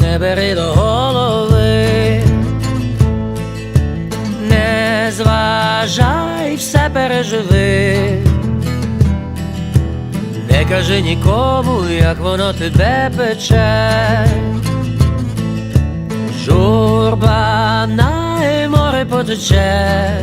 не бери до голови, не зважай, все переживи, не кажи нікому, як воно тебе пече. Журба на море потече,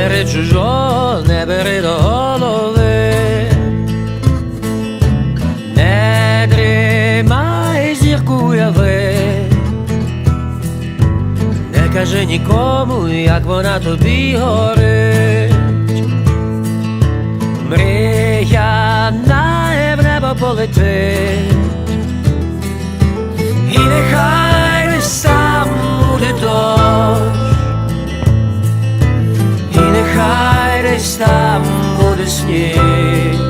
Бери чужого, не бери до голови, не дрімай зірку уяви, не кажи нікому, як вона тобі горить. Мрія на в небо полетить, і нехай десь там буде сніг,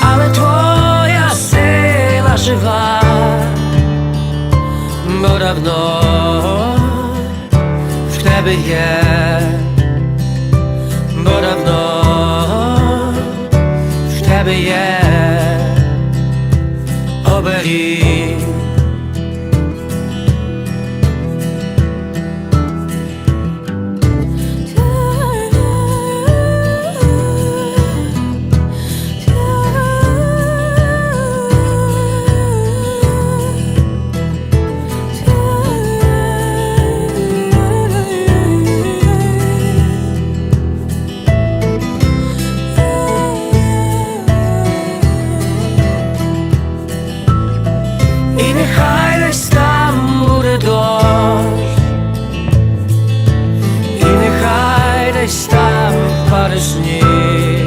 але твоя сила жива, бо давно в тебе є паде сніг,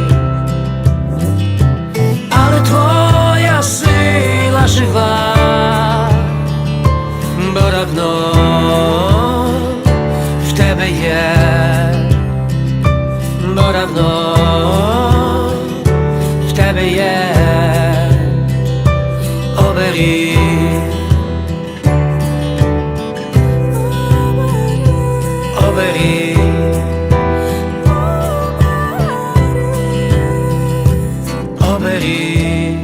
але твоя сила жива, бо давно в тебе Оберіг.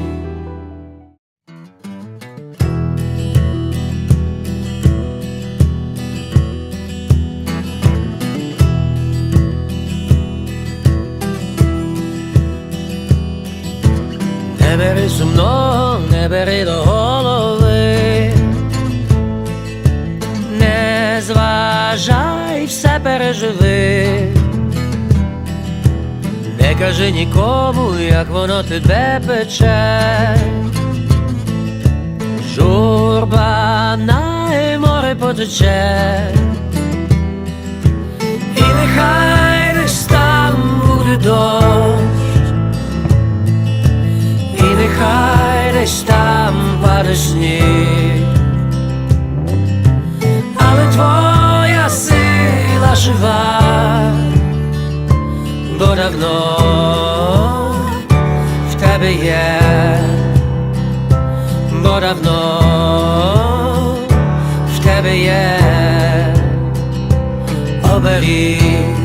Не бери сумно, не бери до голови, не зважай, все переживи, кажи нікому, як воно тебе пече. Журба на море потече, і нехай десь там буде дощ, і нехай десь там паде сніг, але твоя сила жива, бо давно. В тебе є, бо давно. В тебе є. Оберіг.